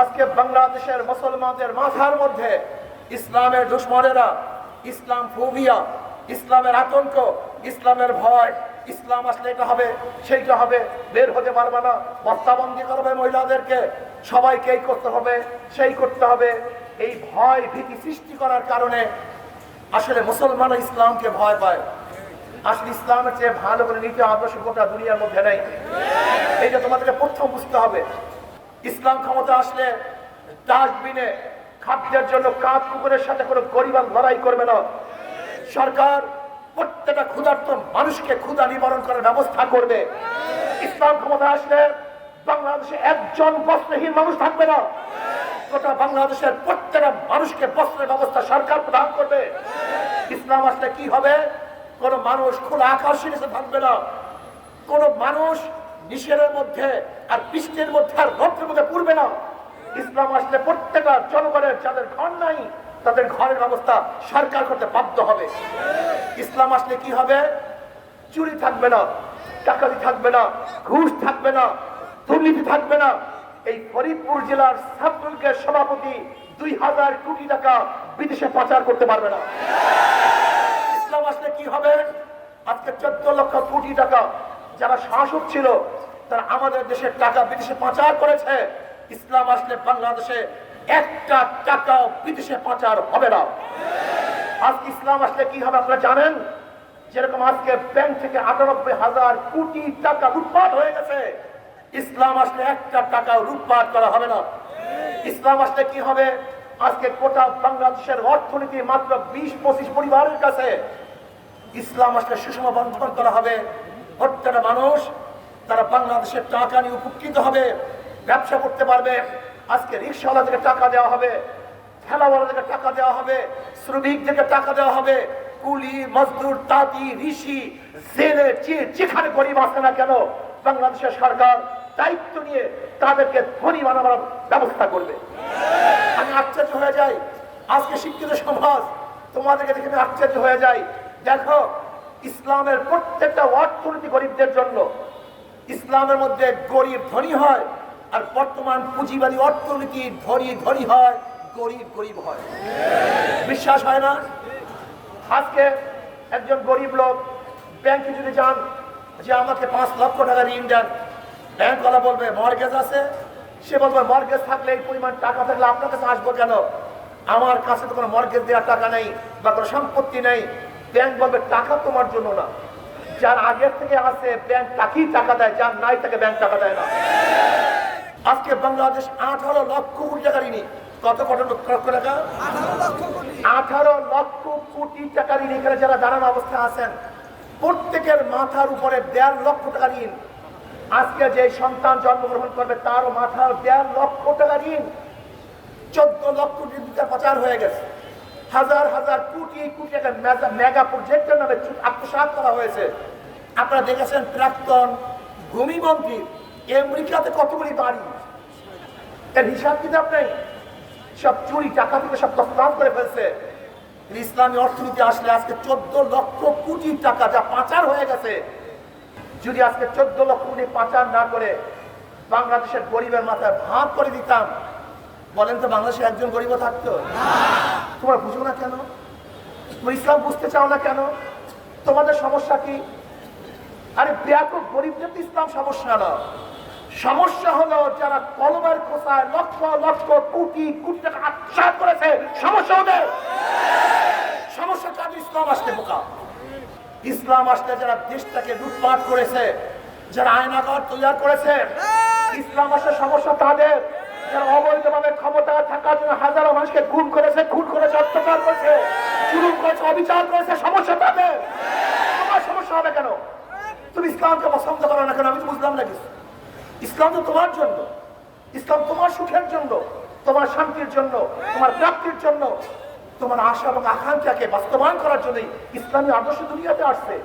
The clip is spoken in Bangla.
আজকে বাংলাদেশের মুসলমানদের মাথার মধ্যে ইসলামের দুশ্মনেরা, ইসলাম ফোবিয়া, ইসলামের আতঙ্ক, ইসলামের ভয়, ইসলাম আসলে এটা হবে, সেইটা হবে, বের হতে পারবে না। বস্তাবন্দি করবে মহিলাদেরকে, সবাইকে এই করতে হবে, সেই করতে হবে। এই ভয় ভীতি সৃষ্টি করার কারণে আসলে মুসলমান ইসলামকে ভয় পায়। আসলে ইসলামের চেয়ে ভালো করে নীতি আদর্শ গোটা দুনিয়ার মধ্যে নেই। এইটা তোমাদেরকে প্রথম বুঝতে হবে। ইসলাম ক্ষমতা আসলে ডাস্টবিনে খাদ্যের জন্য কাক কুকুরের সাথে কোনো গরিবান লড়াই করবে না। সরকার প্রত্যেকটা ক্ষুধার্ত মানুষকে ক্ষুধা নিবারণ করার ব্যবস্থা করবে। ইসলাম ক্ষমতা আসলে বাংলাদেশে একজন বস্ত্রহীন মানুষ থাকবে না। গোটা বাংলাদেশের প্রত্যেকটা মানুষকে বস্ত্রের ব্যবস্থা সরকার প্রদান করবে। ইসলাম আসলে কি হবে? কোন মানুষ খোলা আকাশের নিচে থাকবে না। কোন মানুষ নিষেধের মধ্যে আর বৃষ্টির মধ্যে আর রথের মধ্যে পড়বে না। ইসলাম আসলে প্রত্যেকটা জনগণের, যাদের ঘর নাই, তাদের ঘরের ব্যবস্থা সরকার করতে বাধ্য হবে। ইসলাম আসলে কি হবে? চুরি থাকবে না টাকাতি থাকবে না, ঘুষ থাকবে না, দুর্নীতি থাকবে না। এই ফরিদপুর জেলার ছাত্রলীগের সভাপতি দুই হাজার কোটি টাকা বিদেশে পাচার করতে পারবে না। ইসলাম আসলে কি হবে? আজকে চোদ্দ লক্ষ কোটি টাকা যারা শাসক ছিল তারা আমাদের দেশের টাকা বিদেশে পাচার করেছে। ইসলাম আসলে বাংলাদেশে একটা টাকাও বিদেশে পাচার হবে না। আজকে ইসলাম আসলে কি হবে আপনারা জানেন? যেরকম আজকে ব্যাংক থেকে আটানব্বই হাজার কোটি টাকা লুটপাট হয়ে গেছে, ইসলাম আসলে একটা টাকাও লুটপাট করা হবে না। ইসলাম আসলে কি হবে? আজকে গোটা বাংলাদেশের অর্থনীতি মাত্র বিশ পঁচিশ পরিবারের কাছে ইসলাম আসলে সুষম বন্ধন করা হবে। প্রত্যেকটা মানুষ তারা বাংলাদেশের টাকা নিয়ে উপকৃত হবে, ব্যবসা করতে পারবে। আজকে রিক্সাওয়ালাদেরকে টাকা দেওয়া হবে ঠেলাওয়ালাদেরকে টাকা দেওয়া হবে শ্রমিকদেরকে টাকা দেওয়া হবে, কুলি, মজদুর, তাঁতি, ঋষি, জেলে যেখানে গরিব আছে না কেন, বাংলাদেশের সরকার দায়িত্ব নিয়ে তাদেরকে ধনী বানাবার ব্যবস্থা করবে। আমি আশ্চর্য হয়ে যাই। আজকে শিক্ষিত সমাজ, তোমাদেরকে দেখে আমি আশ্চর্য হয়ে যাই। দেখো, ইসলামের প্রত্যেকটা অর্থনীতি গরিবদের জন্য। ইসলামের মধ্যে গরিব ধনী হয় আর বর্তমান পুঁজিবাদী অর্থনীতি ধনী ধনী হয়, গরিব গরিব হয়। বিশ্বাস হয় না? আজকে একজন গরিব লোক ব্যাংকে যদি যান, যে আমাকে পাঁচ লক্ষ টাকা ঋণ দেন, ব্যাংকওয়ালা বলবে, মর্গেজ আছে? সে বলবে, মর্গেজ থাকলে এই পরিমাণ টাকা থাকলে আপনার কাছে আসব কেন? আমার কাছে তো কোনো মর্গেজ দেওয়ার টাকা নেই বা কোনো সম্পত্তি নেই। ব্যাংক বলবে, টাকা তোমার জন্য না। যার আগের থেকে আছে ব্যাংক তাকেই টাকা দেয় যার নাই তাকে ব্যাংক টাকা দেয় না। আজকে বাংলাদেশ আঠারো লক্ষ কোটি টাকা ঋণী। কত কত লক্ষ টাকা? আঠারো লক্ষ কোটি। টাকা ঋণ। এখানে যারা দাঁড়ানো অবস্থায় আছেন প্রত্যেকের মাথার উপরে দেড় লক্ষ টাকা ঋণ। আজকে যে সন্তান জন্মগ্রহণ করবে তারও মাথার দেড় লক্ষ টাকা ঋণ। চোদ্দ লক্ষ টাকা পাচার হয়ে গেছে। হাজার হাজার কোটি কোটি টাকা মেগা- প্রজেক্টের নামে আত্মসাৎ করা হয়েছে। আপনারা দেখেছেন প্রাক্তন ভূমিমন্ত্রী আমেরিকাতে কতগুলি বাড়ি? এর হিসাব কিতাব নেই। সব চুরি, টাকা থেকে সব তসলাম করে ফেলছে। ইসলামী অর্থনীতি আসলে আজকে চোদ্দ লক্ষ কোটি টাকা যা পাচার হয়ে গেছে। যদি আজকে চোদ্দ লক্ষ কোটি পাচার না করে বাংলাদেশের গরিবের মাথায় ভাগ করে দিতাম বলেন তো বাংলাদেশে একজন গরিব থাকতো? তোমরা বুঝো না কেন? তুমি ইসলাম বুঝতে চাও না কেন? তোমাদের সমস্যা কি? আরে ব্যাপক গরিবদের তো ইসলাম সমস্যা না। সমস্যা হলো যারা কলমের কোথায় লক্ষ লক্ষ কোটি কোটি টাকা আত্মসাৎ করেছে, সমস্যা ওদের। সমস্যা কাজ ইসলাম আসতে বোকা। ইসলাম আসলে যারা দেশটাকে লুটপাট করেছে, যারা আয়নাগর তৈরি করেছে, ইসলাম আসলে সমস্যা তাদের। যারা অবৈধভাবে ক্ষমতা থাকার জন্য হাজারো মানুষকে খুন করেছে খুন করেছে, অত্যাচার করেছে জুলুম করেছে, অবিচার করেছে, সমস্যা তাদের। তোমার সমস্যা হবে কেন? তুমি ইসলামকে পছন্দ করো না কেন? আমি বুঝলাম না কিছু। ইসলাম তো তোমার জন্য। ইসলাম তোমার সুখের জন্য, তোমার শান্তির জন্য, তোমার প্রাপ্তির জন্য। তোমার আশা এবং আকাঙ্ক্ষাকে বাস্তবায়ন করার জন্যই ইসলামী আদর্শ দুনিয়াতে আসছে।